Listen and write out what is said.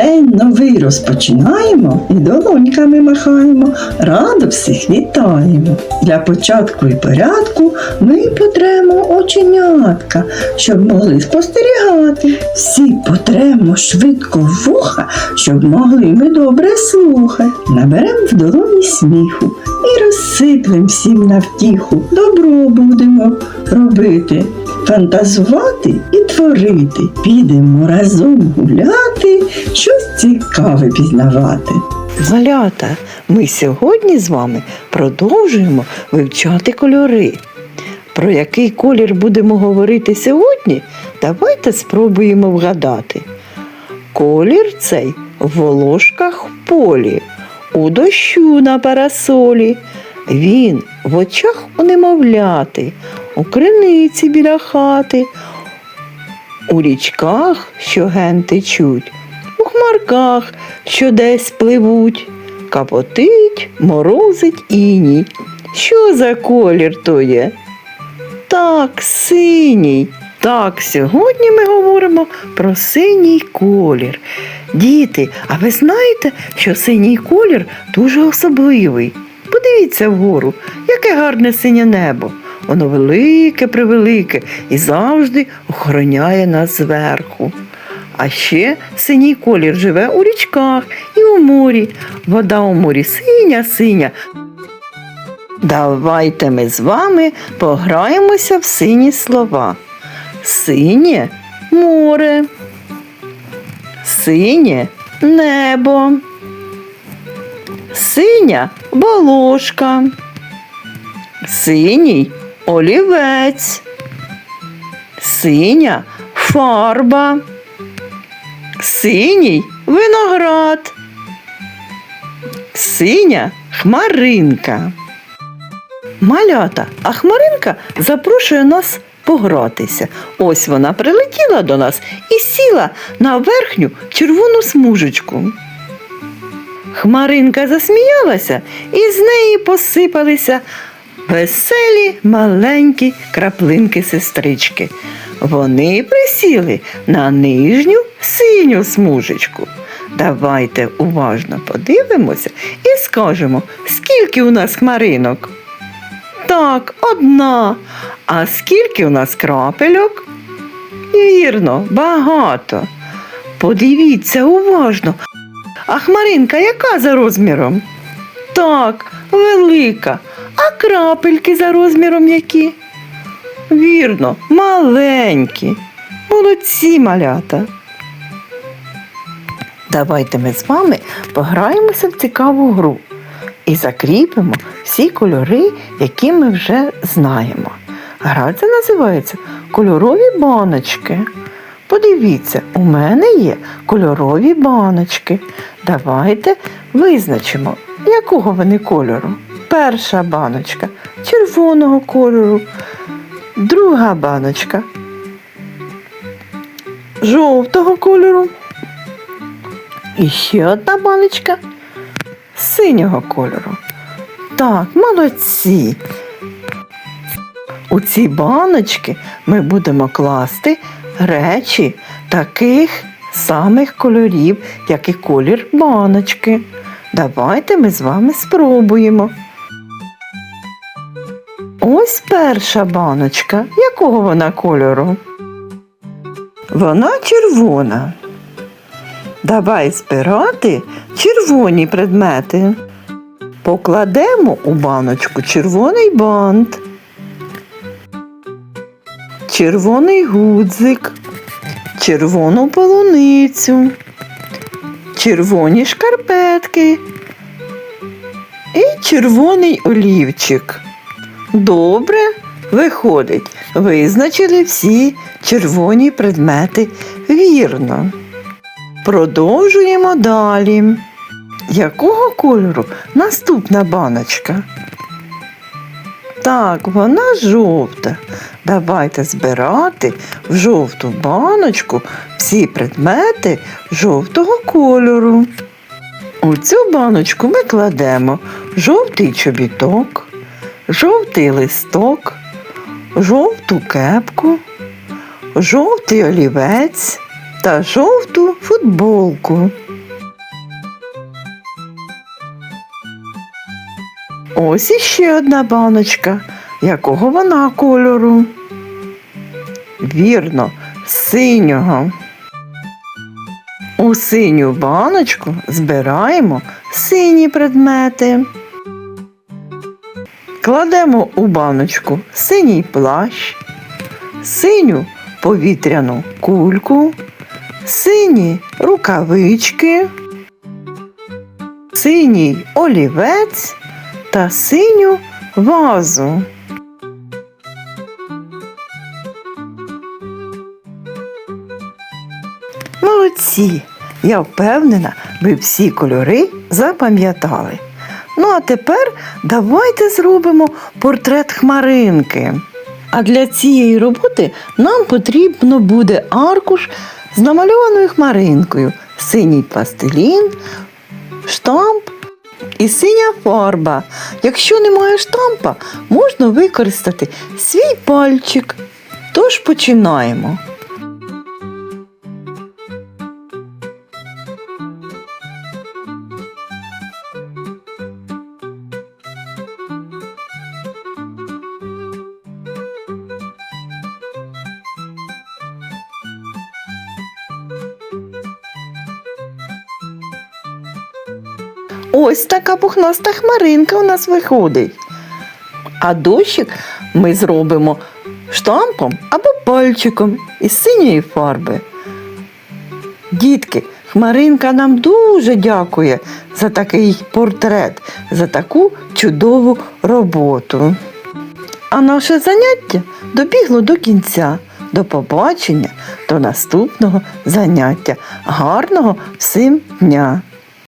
День новий розпочинаємо і долоньками махаємо, радо всіх вітаємо. Для початку і порядку ми потремо оченятка, щоб могли спостерігати. Всі потремо швидко вуха, щоб могли ми добре слухати. Наберемо в долоні сміху і розсиплем всім на втіху. Добро будемо робити, фантазувати і творити. Підемо разом гуляти, щось цікаве пізнавати. Малята, ми сьогодні з вами продовжуємо вивчати кольори. Про який колір будемо говорити сьогодні, давайте спробуємо вгадати. Колір цей в волошках полі, у дощу на парасолі. Він в очах у немовляти, у криниці біля хати, у річках, що ген течуть, у хмарках, що десь пливуть, капотить, морозить іні. Що за колір то є? Так, синій. Так, сьогодні ми говоримо про синій колір. Діти, а ви знаєте, що синій колір дуже особливий? Подивіться вгору, яке гарне синє небо. Воно велике, превелике і завжди охороняє нас зверху. А ще синій колір живе у річках і у морі. Вода у морі синя, синя. Давайте ми з вами пограємося в сині слова. Синє море, синє небо, синя волошка, синій олівець, синя фарба, синій виноград, синя хмаринка. Малята, а хмаринка запрошує нас погратися. Ось вона прилетіла до нас і сіла на верхню червону смужечку. Хмаринка засміялася, і з неї посипалися веселі маленькі краплинки сестрички. Вони присіли на нижню синю смужечку. Давайте уважно подивимося і скажемо, скільки у нас хмаринок. Так, одна. А скільки у нас крапельок? Вірно, багато. Подивіться уважно. А хмаринка яка за розміром? Так, велика. А крапельки за розміром які? Вірно, маленькі. Молодці малята. Давайте ми з вами пограємося в цікаву гру і закріпимо всі кольори, які ми вже знаємо. Гра ця називається кольорові баночки. Подивіться, у мене є кольорові баночки. Давайте визначимо, якого вони кольору. Перша баночка червоного кольору, друга баночка жовтого кольору. І ще одна баночка синього кольору. Так, молодці. У ці баночки ми будемо класти речі таких самих кольорів, як і колір баночки. Давайте ми з вами спробуємо. Ось перша баночка. Якого вона кольору? Вона червона. Давай збирати червоні предмети. Покладемо у баночку червоний бант, червоний гудзик, червону полуницю, червоні шкарпетки і червоний олівчик. Добре, виходить, визначили всі червоні предмети вірно. Продовжуємо далі. Якого кольору наступна баночка? Так, вона жовта. Давайте збирати в жовту баночку всі предмети жовтого кольору. У цю баночку ми кладемо жовтий чобіток, жовтий листок, жовту кепку, жовтий олівець та жовту футболку. Ось іще одна баночка. Якого вона кольору? Вірно, синього. У синю баночку збираємо сині предмети. Кладемо у баночку синій плащ, синю повітряну кульку, сині рукавички, синій олівець та синю вазу. Молодці! Я впевнена, ви всі кольори запам'ятали. Ну а тепер давайте зробимо портрет хмаринки. А для цієї роботи нам потрібно буде аркуш з намальованою хмаринкою, синій пластилін, штамп і синя фарба. Якщо немає штампа, можна використати свій пальчик. Тож починаємо. Ось така пухнаста хмаринка у нас виходить. А дощик ми зробимо штампом або пальчиком із синьої фарби. Дітки, хмаринка нам дуже дякує за такий портрет, за таку чудову роботу. А наше заняття добігло до кінця. До побачення, до наступного заняття. Гарного всім дня!